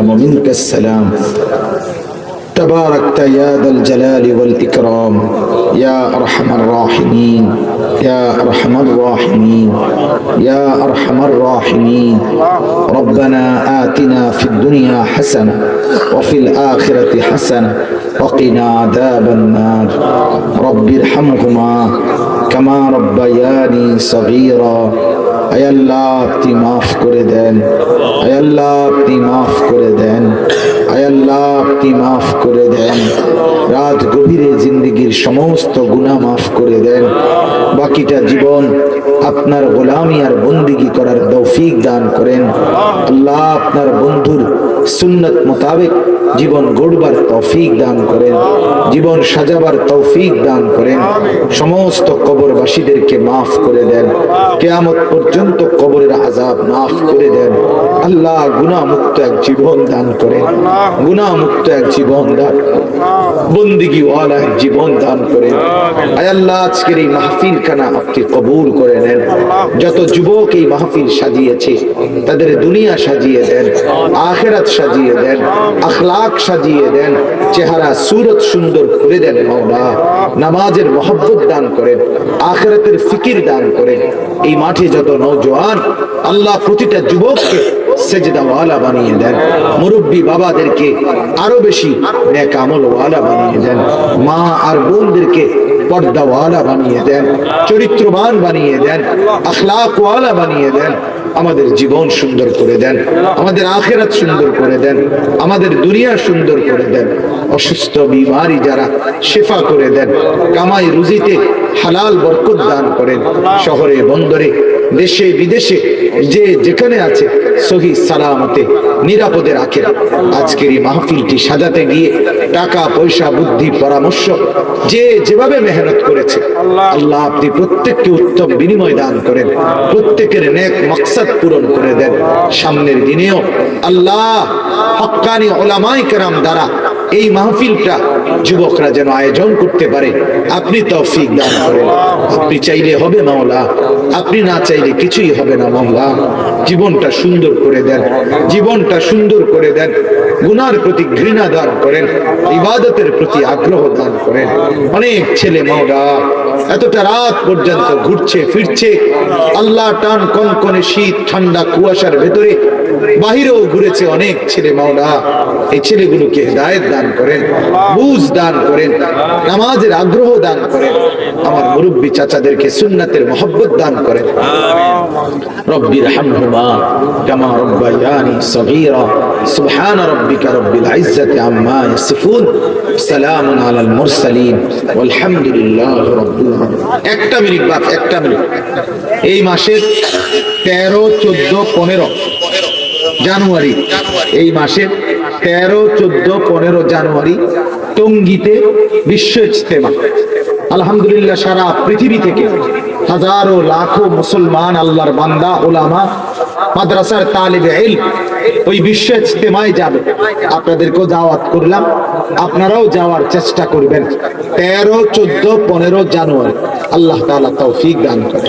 السلام ومنك السلام تباركت يا ذا الجلال والإكرام يا أرحم الراحمين يا أرحم الراحمين يا أرحم الراحمين ربنا آتنا في الدنيا حسنة وفي الآخرة حسنة وقنا عذاب النار رب ارحمهما كما ربياني صغيرا আয় আল্লাহ আপনি মাফ করে দেন আল্লাহ আপনি মাফ করে দেন। আয় আল্লাহ আপনি মাফ করে দেন। রাত গভীরে জিন্দগির সমস্ত গুনাহ মাফ করে দেন। বাকিটা জীবন আপনার গোলামি আর বন্দিগি করার তৌফিক দান করেন। আল্লাহ আপনার বন্ধুর সুন্নত মোতাবেক জীবন গড়বার তৌফিক দান করেন। জীবন সাজাবার তৌফিক দান করেন। সমস্ত কবরবাসীদেরকে মাফ করে দেন। কেয়ামত পর্যন্ত কবরের আজাব মাফ করে দেন। আল্লাহ গুনাহ-মুক্ত এক জীবন দান করেন। গুনাহ-মুক্ত এক জীবন দান বন্দিগি ওয়ালা এক জীবন দান করেন। আয় আল্লাহ, আজকের এই মাহফিল খানা আপনি কবুল করে নেন। যত যুবক এই মাহফিল সাজিয়েছে তাদের দুনিয়া সাজিয়ে দেন, আখেরাত সাজিয়ে দেন, আখলাক সাজিয়ে দেন, চেহারা সুরত সুন্দর করে দেন মাওলা নামাজের মহব্বত দান করেন, আখেরাতের ফিকির দান করেন। এই মাঠে যত নৌজওয়ান আল্লাহ প্রতিটা যুবককে সেজদাওয়ালা বানিয়ে দেন। মুরব্বী বাবাদেরকে আরও বেশি নেক আমল ওয়ালা বানিয়ে দেন। মা আর বোনদেরকে পর্দাওয়ালা বানিয়ে দেন, চরিত্রবান বানিয়ে দেন, আখলাকওয়ালা বানিয়ে দেন, আমাদের জীবন সুন্দর করে দেন, আমাদের আখেরাত সুন্দর করে দেন, আমাদের দুনিয়া সুন্দর করে দেন, অসুস্থ, বিমারি যারা শেফা করে দেন, কামাই রুজিতে হালাল বরকত দান করেন, শহরে, বন্দরে দেশে, বিদেশে, যে যেখানে আছে, সহি সালামতে, নিরাপদে রাখেন আজকের এই মাহফিলটি সাজাতে গিয়ে টাকা, পয়সা, বুদ্ধি, পরামর্শ, যে যেভাবে মেহনত করেছে, আল্লাহ আপনি প্রত্যেককে উত্তম বিনিময় দান করেন, প্রত্যেকের নেক মকসদ পূরণ করে দেন। সামনের দিনেও আল্লাহ হক্কানি ওলামাই কেরাম দ্বারা এই মাহফিলটা যুবকরা যেন আয়োজন করতে পারে। আপনি তৌফিক দান করেন। আপনি চাইলে হবে মাওলা। আপনি না চাইলে কিছুই হবে না মাওলা। জীবনটা সুন্দর করে দেন। জীবনটা সুন্দর করে দেন। গুনার প্রতি ঘৃণা দান করেন। ইবাদতের প্রতি আগ্রহ দান করেন। অনেক ছেলে মাওলা এতটা রাত পর্যন্ত ঘুরছে, ফিরছে। আল্লাহ টান কনকনে শীত, ঠান্ডা কুয়াশার ভেতরে বাহিরেও ঘুরেছে অনেক ছেলে মাওলা। এই ছেলেগুলোকে হৃদায়ত দান করেন, বুঝ দান করেন, নামাজের আগ্রহ দান করেন। আমার মুরব্বী চাচাদেরকে সুন্নাতের মহব্বত দান করেন। রব্বির হামহুমা কামা রব্বায়ানি সুবহান রব্বিকা রব্বিল ইজ্জাতি আম্মা ইয়াসিফুন। সালামুন আলাল মুরসালিন। আলামিন। একটা মিনিট বাদ একটা মিনিট। এই মাসের তেরো, চোদ্দ, পনেরো জানুয়ারি। এই মাসের তেরো, চোদ্দ, পনেরো জানুয়ারি টঙ্গিতে বিশ্ব ইজতেমা। আলহামদুলিল্লাহ সারা পৃথিবী থেকে হাজারো, লাখো মুসলমান আল্লাহর বান্দা, ওলামা, মাদ্রাসার তালিবে ইল ওই বিশ্ব ইজতেমায় যাবে। আপনাদেরকেও দাওয়াত করলাম, আপনারাও যাওয়ার চেষ্টা করবেন। তেরো, চোদ্দ, পনেরো জানুয়ারি। আল্লাহ তাআলা তৌফিক দান করে।